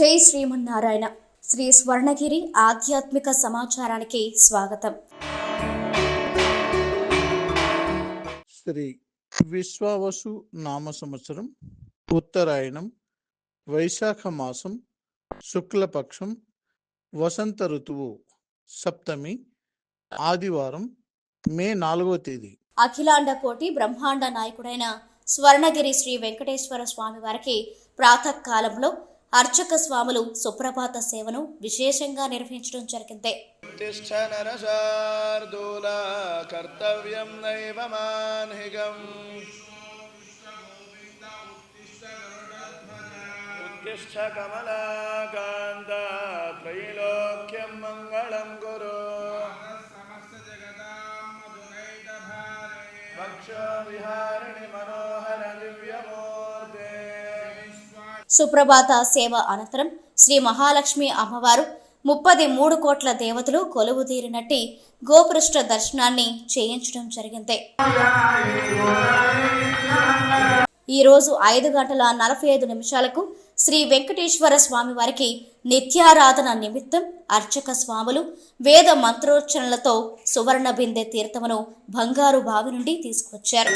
జై శ్రీమన్నారాయణ. శ్రీ స్వర్ణగిరి ఆధ్యాత్మిక సమాచారానికి స్వాగతం. శ్రీ విశ్వావసు నామ సంవత్సరం ఉత్తరాయణం వైశాఖ మాసం శుక్లపక్షం వసంత ఋతువు సప్తమి ఆదివారం మే నాలుగవ తేదీ. అఖిలాండ కోటి బ్రహ్మాండ నాయకుడైన స్వర్ణగిరి శ్రీ వెంకటేశ్వర స్వామి వారికి ప్రాతకాలంలో అర్చక స్వాములు సుప్రభాత సేవను విశేషంగా నిర్వహించడం జరిగింది. కర్తవ్యం త్రైలోక్యం మంగళం గురు విహార సుప్రభాత సేవ అనంతరం శ్రీ మహాలక్ష్మి అమ్మవారు ముప్పది మూడు కోట్ల దేవతలు కొలువు తీరినట్టి గోపృష్ఠ దర్శనాన్ని చేయించడం జరిగింది. ఈ రోజు ఐదు గంటల నలభై ఐదు నిమిషాలకు శ్రీ వెంకటేశ్వర స్వామి వారికి నిత్యారాధన నిమిత్తం అర్చక స్వాములు వేద మంత్రోచ్చరణలతో సువర్ణ బిందె తీర్థమును బంగారు బావి నుండి తీసుకొచ్చారు.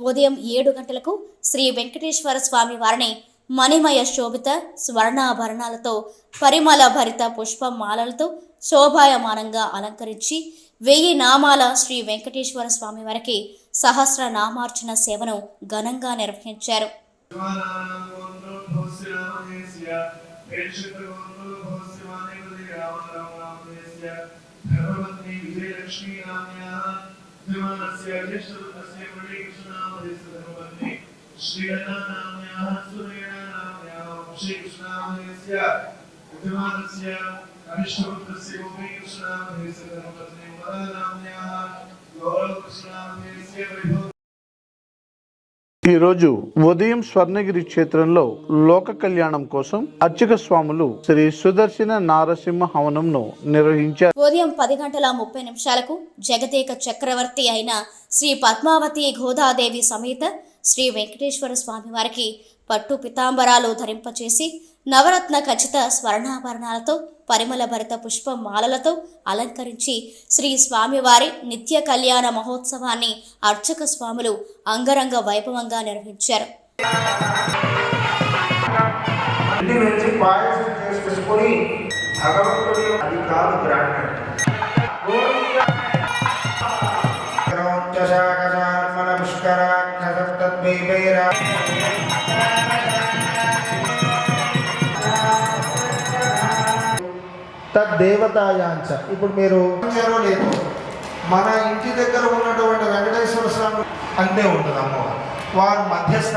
ఉదయం ఏడు గంటలకు శ్రీ వెంకటేశ్వర స్వామి వారిని మణిమయ శోభిత స్వర్ణాభరణాలతో పరిమళ భరిత పుష్పమాలలతో శోభాయమానంగా అలంకరించి వెయ్యి నామాల శ్రీ వెంకటేశ్వర స్వామి వారికి సహస్ర నామార్చన సేవను ఘనంగా నిర్వహించారు. అవిష్ణుపుత్రస్య ఈరోజు ఉదయం స్వర్ణగిరి క్షేత్రంలో లోక కళ్యాణం కోసం అర్చక స్వాములు శ్రీ సుదర్శన నారసింహ హవనంను నిర్వహించారు. ఉదయం పది గంటల ముప్పై నిమిషాలకు జగదేక చక్రవర్తి అయిన శ్రీ పద్మావతి గోదాదేవి సమేత శ్రీ వెంకటేశ్వర స్వామి వారికి పట్టు పితాంబరాలు ధరింపచేసి నవరత్న ఖచ్చిత స్వర్ణాభరణాలతో పరిమళ భరిత పుష్ప మాలలతో అలంకరించి శ్రీ స్వామివారి నిత్య కళ్యాణ మహోత్సవాన్ని అర్చక స్వాములు అంగరంగ వైభవంగా నిర్వహించారు. ఇంటి తద్దేవతాయాంచ ఇప్పుడు మీరు వచ్చారో లేదో మన ఇంటి దగ్గర ఉన్నటువంటి వెంకటేశ్వర స్వామి అంతే ఉంటుంది అమ్మవారు. వారు మధ్యస్థ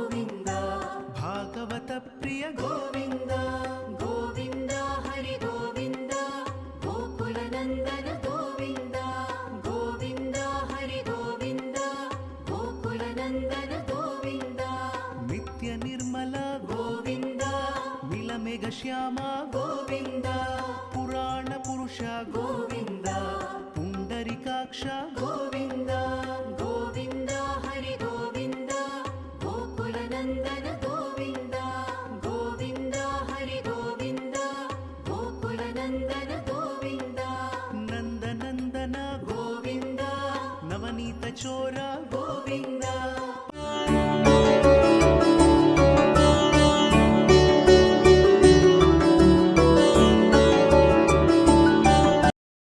श्यामा गोविन्द पुराणपुरुष गोविन्द पुण्डरीकाक्षा